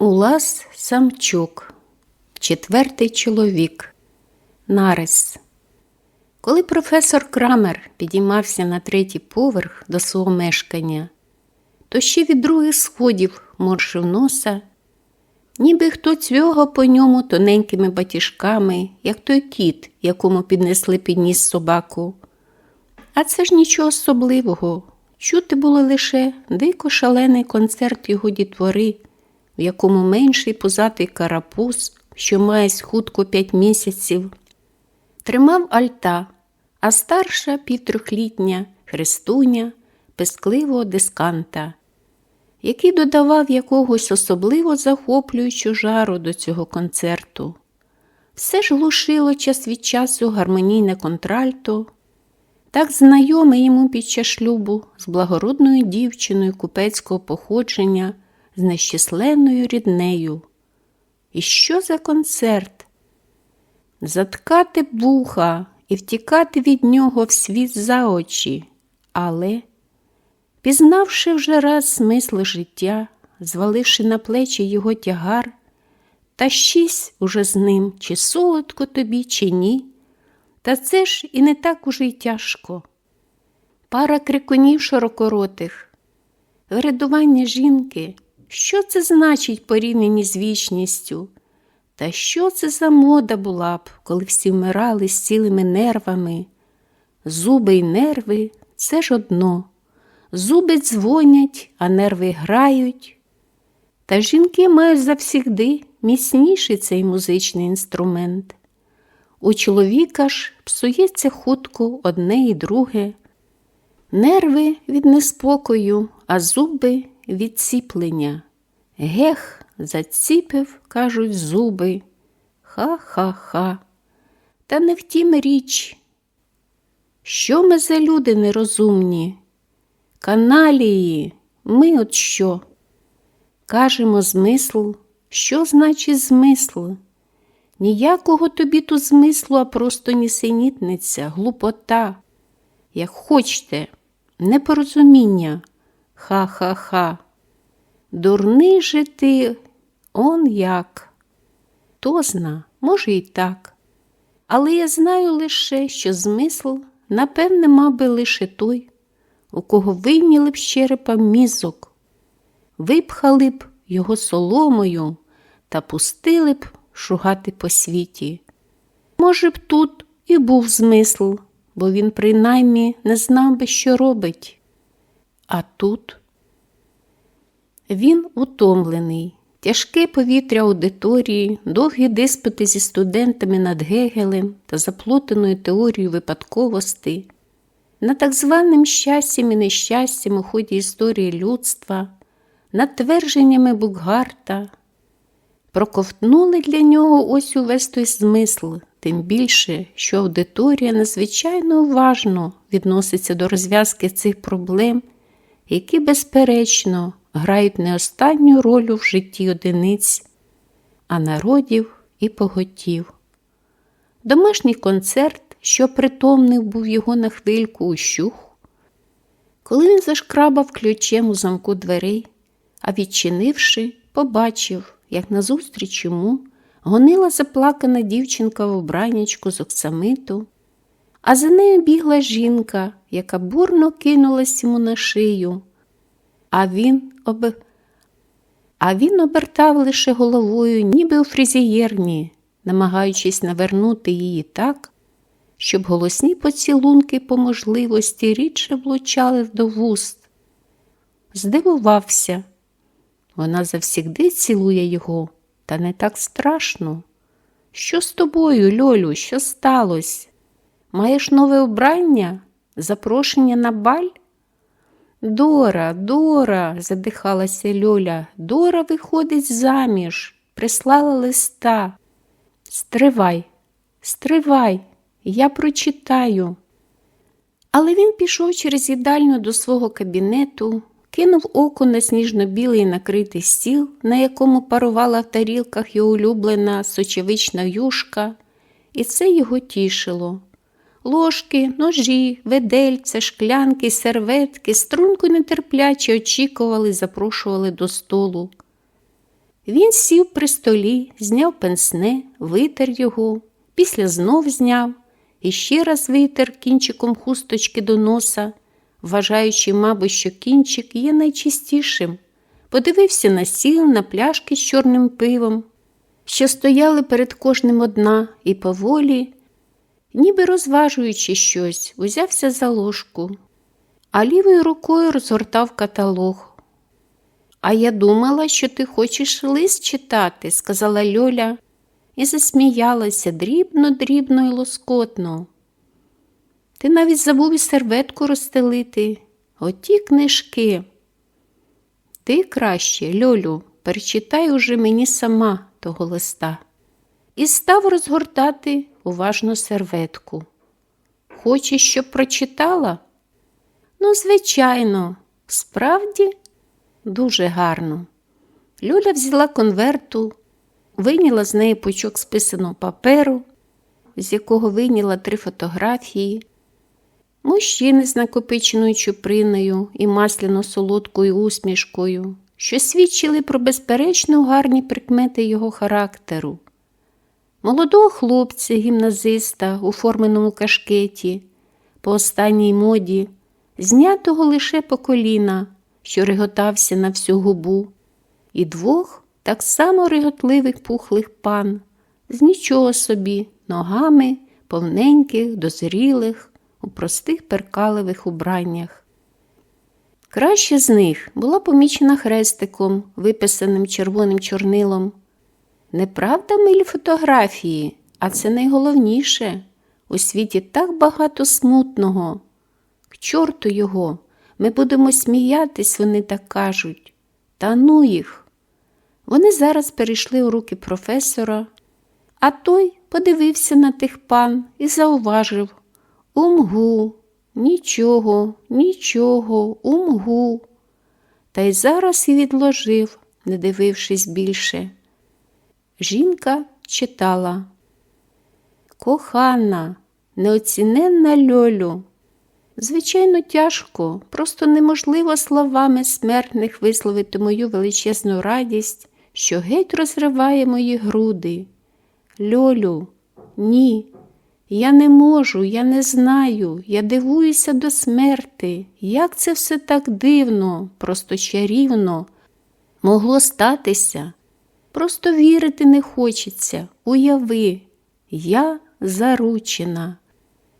Улас Самчук, четвертий чоловік, нарис. Коли професор Крамер підіймався на третій поверх до свого мешкання, то ще від других сходів моршив носа, ніби хто цвього по ньому тоненькими батіжками, як той кіт, якому піднесли підніс собаку. А це ж нічого особливого. Чути було лише дико шалений концерт його дітвори, в якому менший позатий карапуз, що має хутко п'ять місяців, тримав альта, а старша півтрьохлітня Христуня пескливого дисканта, який додавав якогось особливо захоплюючу жару до цього концерту. Все ж глушило час від часу гармонійне контральто, так знайоме йому під час шлюбу з благородною дівчиною купецького походження, з нещисленною ріднею. І що за концерт? Заткати буха і втікати від нього в світ за очі, але, пізнавши вже раз смисл життя, зваливши на плечі його тягар, та щись уже з ним, чи солодко тобі, чи ні, та це ж і не так уже й тяжко. Пара крикунів широкоротих, врядування жінки, що це значить порівняні з вічністю? Та що це за мода була б, коли всі вмирали з цілими нервами? Зуби й нерви це ж одно. Зуби дзвонять, а нерви грають. Та жінки мають завсігди міцніший цей музичний інструмент. У чоловіка ж псується хутко одне і друге. Нерви від неспокою, а зуби від ціплення. Гех, заціпив, кажуть, зуби. Ха-ха-ха. Та не втім річ. Що ми за люди нерозумні? Каналії, ми от що? Кажемо змисл. Що значить змисл? Ніякого тобі тут змислу, а просто нісенітниця, глупота. Як хочете, непорозуміння. Ха-ха-ха. Дурний же ти, он як. То зна, може, і так. Але я знаю лише, що змисл, напевне, мав би лише той, у кого вийняли б з черепа мізок, випхали б його соломою та пустили б шугати по світі. Може б, тут і був змисл, бо він принаймні не знав би, що робить. А тут? Він утомлений, тяжке повітря аудиторії, довгі диспити зі студентами над Гегелем та заплутаною теорією випадковостей, над так званим щастям і нещастям у ході історії людства, над твердженнями Букгарта, проковтнули для нього ось увесь той смисл, тим більше, що аудиторія надзвичайно уважно відноситься до розв'язки цих проблем, які, безперечно, грають не останню роль в житті одиниць, а народів і поготів. Домашній концерт, що притомнив був його на хвильку ущух, коли він зашкрабав ключем у замку дверей, а відчинивши, побачив, як назустріч йому гонила заплакана дівчинка в обранічку з оксамиту, а за нею бігла жінка, яка бурно кинулась йому на шию, а він об... а він обертав лише головою, ніби у фрізієрні, намагаючись навернути її так, щоб голосні поцілунки по можливості рідше влучали до вуст. Здивувався. Вона завсігди цілує його, та не так страшно. Що з тобою, Льолю, що сталося? Маєш нове обрання? Запрошення на баль? Дора, Дора, задихалася Льоля, Дора виходить заміж, прислала листа. Стривай, стривай, я прочитаю. Але він пішов через їдальню до свого кабінету, кинув око на сніжно-білий накритий стіл, на якому парувала в тарілках його улюблена сочевична юшка, і це його тішило. Ложки, ножі, ведельця, шклянки, серветки струнко нетерпляче очікували, запрошували до столу. Він сів при столі, зняв пенсне, витер його, після знов зняв і ще раз витер кінчиком хусточки до носа, вважаючи, мабуть, що кінчик є найчистішим. Подивився на сіл, на пляшки з чорним пивом, що стояли перед кожним одна, і поволі, ніби розважуючи щось, узявся за ложку, а лівою рукою розгортав каталог. А я думала, що ти хочеш лист читати, сказала Льоля і засміялася дрібно, дрібно і лоскотно. Ти навіть забув і серветку розстелити. Оті книжки. Ти краще, Льолю, перечитай уже мені сама того листа. І став розгортати уважно серветку. Хочеш, щоб прочитала? Ну, звичайно, справді, дуже гарно. Люля взяла конверту, вийняла з неї пучок списаного паперу, з якого вийняла три фотографії, мужчини з накопиченою чуприною і масляно солодкою усмішкою, що свідчили про безперечно гарні прикмети його характеру. Молодого хлопця, гімназиста у форменому кашкеті, по останній моді, знятого лише по коліна, що реготався на всю губу, і двох так само реготливих пухлих пан, з нічого собі, ногами, повненьких, дозрілих, у простих перкалевих убраннях. Краще з них була помічена хрестиком, виписаним червоним чорнилом. Неправда милі фотографії, а це найголовніше. У світі так багато смутного. К чорту його, ми будемо сміятись, вони так кажуть. Та ну їх. Вони зараз перейшли у руки професора, а той подивився на тих пан і зауважив Умгу, нічого, нічого, умгу. Та й зараз і відложив, не дивившись більше. Жінка читала Кохана, неоціненна льолю. Звичайно, тяжко, просто неможливо словами смертних висловити мою величезну радість, що геть розриває мої груди. Льолю, ні, я не можу, я не знаю, я дивуюся до смерти. Як це все так дивно, просто чарівно могло статися? Просто вірити не хочеться. Уяви, я заручена.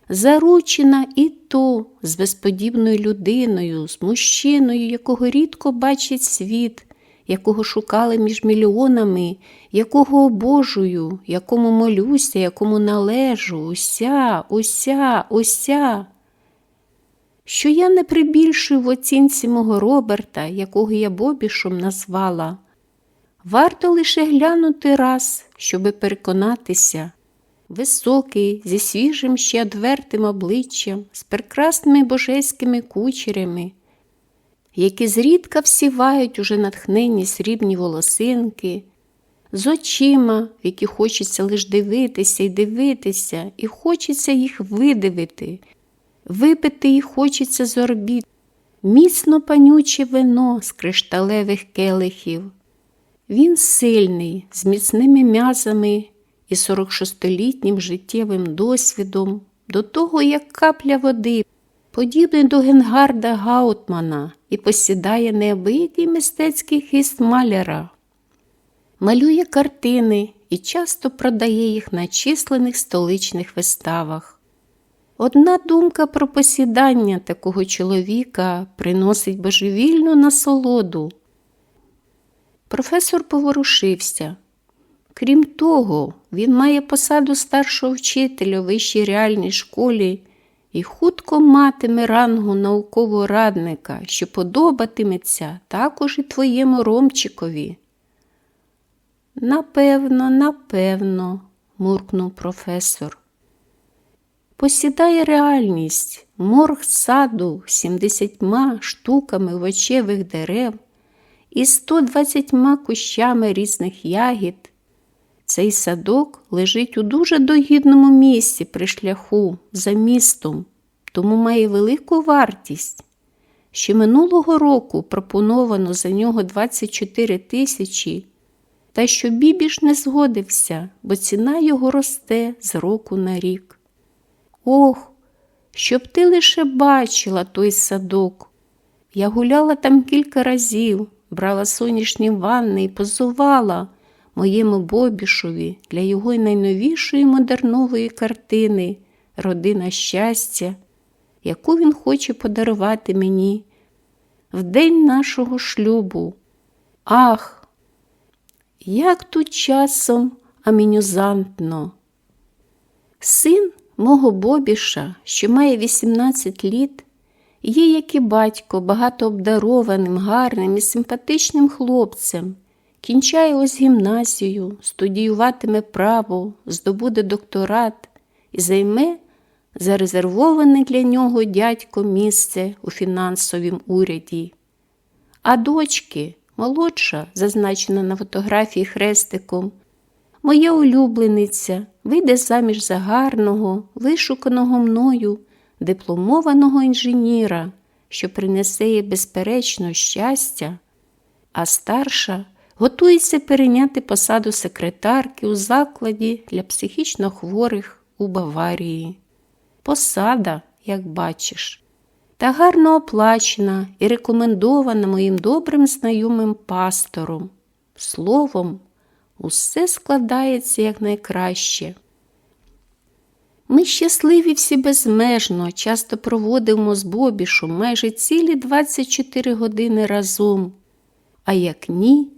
Заручена і то з безподібною людиною, з мужчиною, якого рідко бачить світ, якого шукали між мільйонами, якого обожую, якому молюся, якому належу, уся, уся, уся. Що я не прибільшую в оцінці мого Роберта, якого я Бобішом назвала. Варто лише глянути раз, щоби переконатися. Високий, зі свіжим ще одвертим обличчям, з прекрасними божеськими кучерями, які зрідка всівають уже натхнені срібні волосинки, з очима, в які хочеться лише дивитися і дивитися, і хочеться їх видивити, випити їх хочеться з орбіт, міцно панюче вино з кришталевих келихів. Він сильний, з міцними м'язами і 46-літнім життєвим досвідом, до того, як капля води, подібний до Генгарда Гаутмана і посідає неабиякий мистецький хист маляра, малює картини і часто продає їх на численних столичних виставах. Одна думка про посідання такого чоловіка приносить божевільну насолоду. Професор поворушився. Крім того, він має посаду старшого вчителя у вищій реальній школі і хутко матиме рангу наукового радника, що подобатиметься також і твоєму Ромчикові. Напевно, напевно, муркнув професор. Посідає реальність, морг саду сімдесятьма штуками овочевих дерев і 120 кущами різних ягід. Цей садок лежить у дуже догідному місці при шляху за містом, тому має велику вартість. Ще минулого року пропоновано за нього 24 тисячі, та що бібіш не згодився, бо ціна його росте з року на рік. Ох, щоб ти лише бачила той садок. Я гуляла там кілька разів, брала сонячні ванни і позувала моєму Бобішові для його найновішої модернової картини Родина щастя, яку він хоче подарувати мені в день нашого шлюбу. Ах, як тут часом амінюзантно. Син мого Бобіша, що має 18 літ, є, як і батько, багато обдарованим, гарним і симпатичним хлопцем, кінчає ось гімназію, студіюватиме право, здобуде докторат і займе зарезервоване для нього дядько місце у фінансовім уряді. А дочки, молодша, зазначена на фотографії хрестиком, моя улюблениця вийде заміж за гарного, вишуканого мною, дипломованого інженіра, що принесе їй безперечно щастя, а старша готується перейняти посаду секретарки у закладі для психічно хворих у Баварії. Посада, як бачиш, та гарно оплачена і рекомендована моїм добрим знайомим пастором. Словом, усе складається якнайкраще. Ми щасливі всі безмежно, часто проводимо з Бобішем майже цілі 24 години разом, а як ні,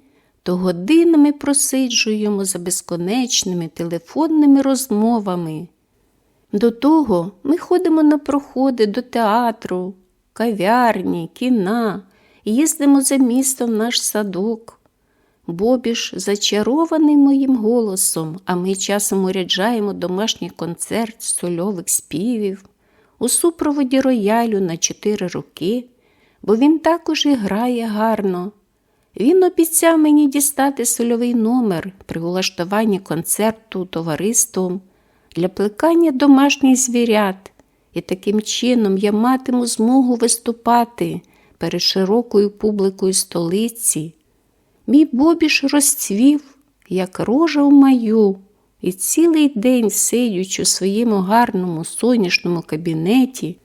то годинами просиджуємо за безконечними телефонними розмовами. До того ми ходимо на проходи до театру, кав'ярні, кіна, їздимо за містом в наш садок. Бобіш зачарований моїм голосом, а ми часом уряджаємо домашній концерт сольових співів у супроводі роялю на чотири роки, бо він також і грає гарно. Він обіцяв мені дістати сольовий номер при улаштуванні концерту товариством для плекання домашніх звірят, і таким чином я матиму змогу виступати перед широкою публікою столиці. Мій бобіш розцвів, як рожа в маю, і цілий день, сидячи у своєму гарному сонячному кабінеті,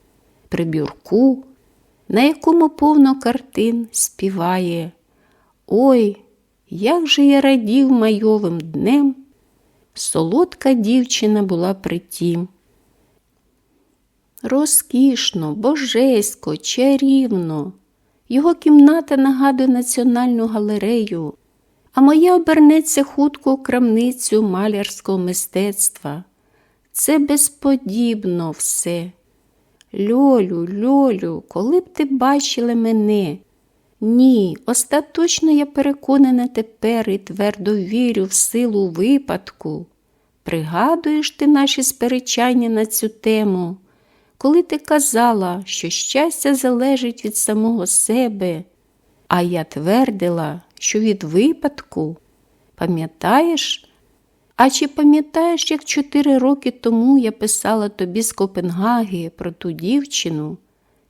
при бюрку, на якому повно картин співає. Ой, як же я радів майовим днем! Солодка дівчина була притім. Розкішно, божесько, чарівно. Його кімната нагадує національну галерею, а моя обернеться хутко крамницю малярського мистецтва. Це безподібно все. Льолю, льолю, коли б ти бачила мене? Ні, остаточно я переконана тепер і твердо вірю в силу випадку. Пригадуєш ти наші сперечання на цю тему, коли ти казала, що щастя залежить від самого себе, а я твердила, що від випадку. Пам'ятаєш? А чи пам'ятаєш, як чотири роки тому я писала тобі з Копенгаги про ту дівчину?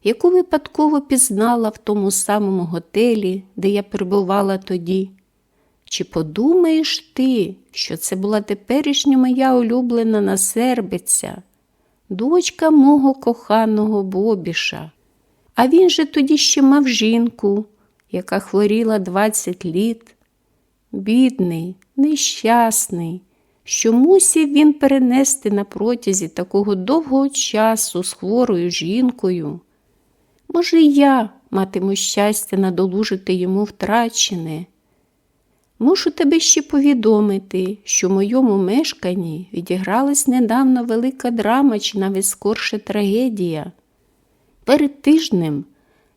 яку випадково пізнала в тому самому готелі, де я перебувала тоді. Чи подумаєш ти, що це була теперішня моя улюблена насербиця, дочка мого коханого Бобіша? А він же тоді ще мав жінку, яка хворіла 20 літ. Бідний, нещасний, що мусів він перенести на протязі такого довгого часу з хворою жінкою. Може, я матиму щастя надолужити йому втрачене. Мушу тебе ще повідомити, що в моєму мешканні відігралась недавно велика драма чи навіть скорше трагедія. Перед тижнем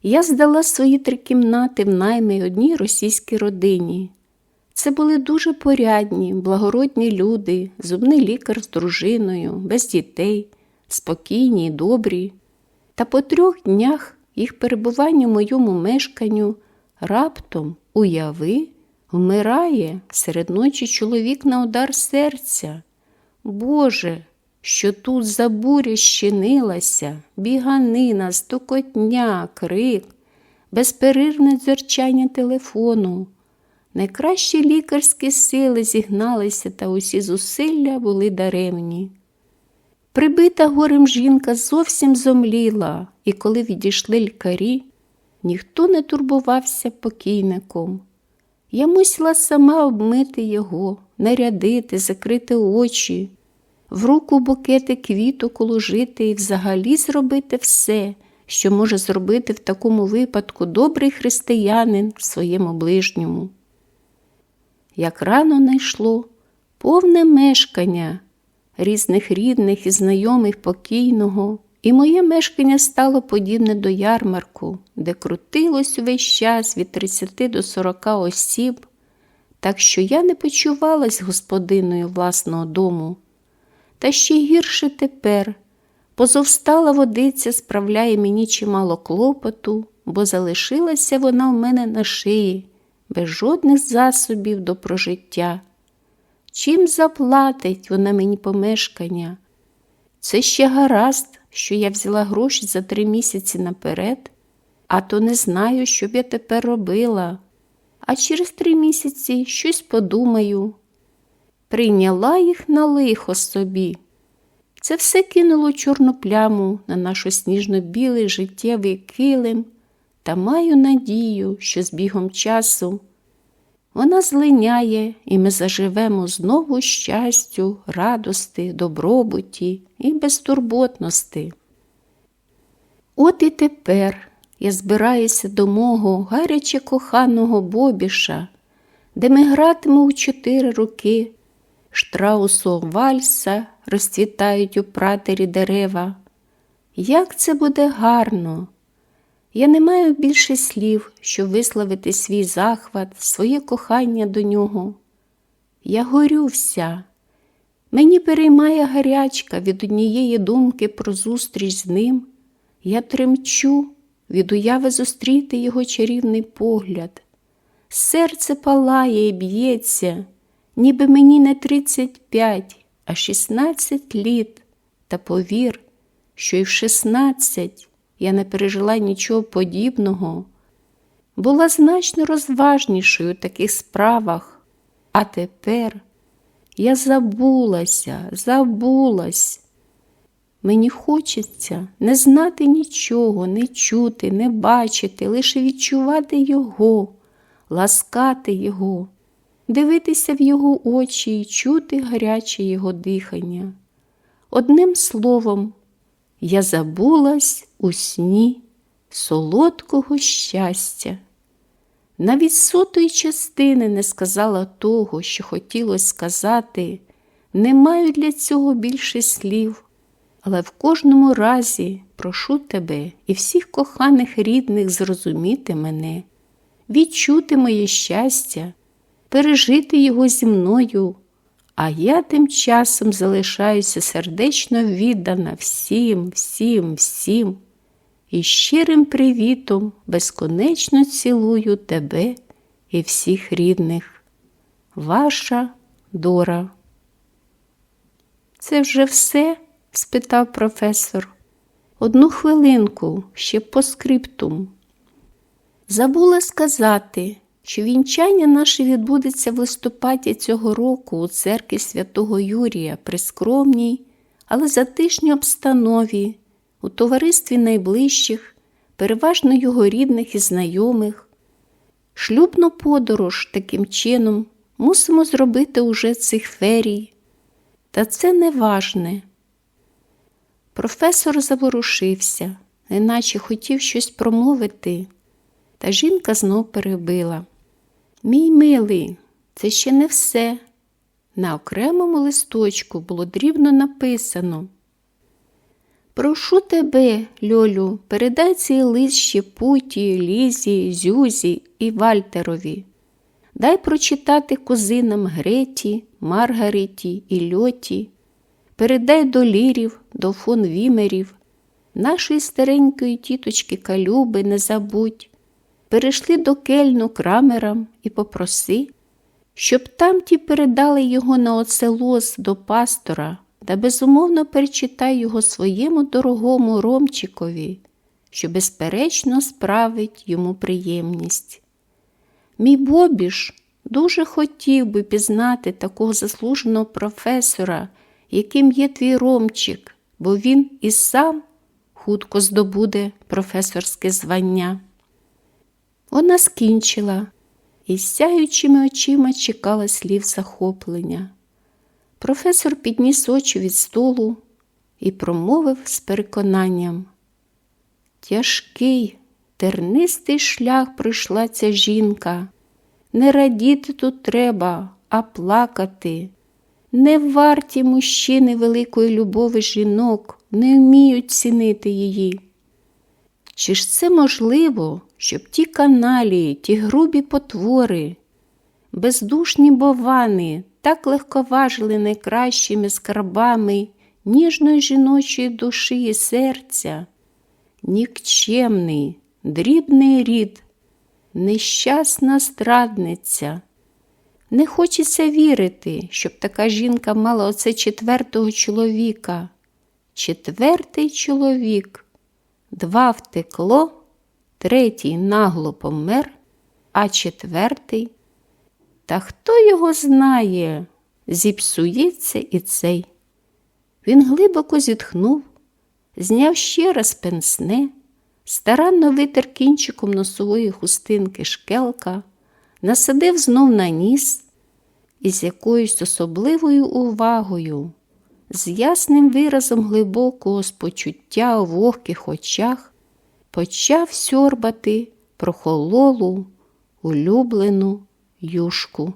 я здала свої три кімнати в найми одній російській родині. Це були дуже порядні, благородні люди, зубний лікар з дружиною, без дітей, спокійні добрі. Та по трьох днях їх перебування в моєму мешканню раптом, уяви, вмирає серед ночі чоловік на удар серця. Боже, що тут за буря щинилася, біганина, стукотня, крик, безперервне дзерчання телефону. Найкращі лікарські сили зігналися, та усі зусилля були даремні. Прибита горем жінка зовсім зомліла, і коли відійшли лікарі, ніхто не турбувався покійником. Я мусила сама обмити його, нарядити, закрити очі, в руку букети квіток уложити і взагалі зробити все, що може зробити в такому випадку добрий християнин своєму ближньому. Як рано найшло повне мешкання різних рідних і знайомих покійного, і моє мешкання стало подібне до ярмарку, де крутилось увесь час від 30 до 40 осіб, так що я не почувалась господиною власного дому. Та ще гірше тепер. Позовстала водиця справляє мені чимало клопоту, бо залишилася вона в мене на шиї, без жодних засобів до прожиття. Чим заплатить вона мені помешкання? Це ще гаразд, що я взяла гроші за три місяці наперед, а то не знаю, що б я тепер робила. А через три місяці щось подумаю. Прийняла їх на лихо собі. Це все кинуло чорну пляму на наш сніжно-білий життєвий килим, та маю надію, що з бігом часу вона злиняє, і ми заживемо знову щастю, радости, добробуті і безтурботності. От і тепер я збираюся до мого гаряче коханого Бобіша, де ми гратимемо у чотири роки. Штраусу вальса розцвітають у пратері дерева. Як це буде гарно! Я не маю більше слів, щоб висловити свій захват, своє кохання до нього. Я горю вся. Мені переймає гарячка від однієї думки про зустріч з ним. Я тремчу від уяви зустріти його чарівний погляд. Серце палає і б'ється, ніби мені не 35, а 16 літ. Та повір, що й в 16 я не пережила нічого подібного, була значно розважнішою у таких справах, а тепер я забулася, забулась. Мені хочеться не знати нічого, не чути, не бачити, лише відчувати його, ласкати його, дивитися в його очі і чути гаряче його дихання. Одним словом, я забулась у сні солодкого щастя. Навіть сотої частини не сказала того, що хотілося сказати, не маю для цього більше слів, але в кожному разі прошу тебе і всіх коханих рідних зрозуміти мене, відчути моє щастя, пережити його зі мною а я тим часом залишаюся сердечно віддана всім, всім, всім і щирим привітом безконечно цілую тебе і всіх рідних. Ваша Дора. Це вже все? спитав професор. Одну хвилинку ще по скриптум. Забула сказати, що вінчання наше відбудеться в листопаді цього року у церкві святого Юрія при скромній, але затишній обстанові, у товаристві найближчих, переважно його рідних і знайомих. Шлюбну подорож таким чином мусимо зробити уже цих ферій. Та це не важне. Професор заворушився, неначе хотів щось промовити, та жінка знов перебила. Мій милий, це ще не все. На окремому листочку було дрібно написано. Прошу тебе, Льолю, передай цей лист ще Путі, Лізі, Зюзі і Вальтерові. Дай прочитати кузинам Греті, Маргареті і Льоті. Передай до лірів, до фон Вімерів, нашої старенької тіточки Калюби не забудь перейшли до кельну крамерам і попроси, щоб там ті передали його на оцелос до пастора та безумовно перечитай його своєму дорогому Ромчикові, що, безперечно, справить йому приємність. Мій Бобіш Дуже хотів би пізнати такого заслуженого професора, яким є твій Ромчик, бо він і сам хутко здобуде професорське звання. Вона скінчила і сяючими очима чекала слів захоплення. Професор підніс очі від столу і промовив з переконанням. Тяжкий, тернистий шлях пройшла ця жінка. Не радіти тут треба, а плакати. Не варті мужчини великої любові жінок, не вміють цінити її. Чи ж це можливо, щоб ті каналії, ті грубі потвори, бездушні бовани так легковажили найкращими скарбами ніжної жіночої душі і серця? Нікчемний, дрібний рід, нещасна страдниця. Не хочеться вірити, щоб така жінка мала оце четвертого чоловіка. Четвертий чоловік. Два втекло, третій нагло помер, а четвертий. Та хто його знає, зіпсується і цей. Він глибоко зітхнув, зняв ще раз пенсне, старанно витер кінчиком носової хустинки шкелка, насадив знов на ніс і з якоюсь особливою увагою, з ясним виразом глибокого спочуття у вогких очах, почав сьорбати прохололу, улюблену юшку.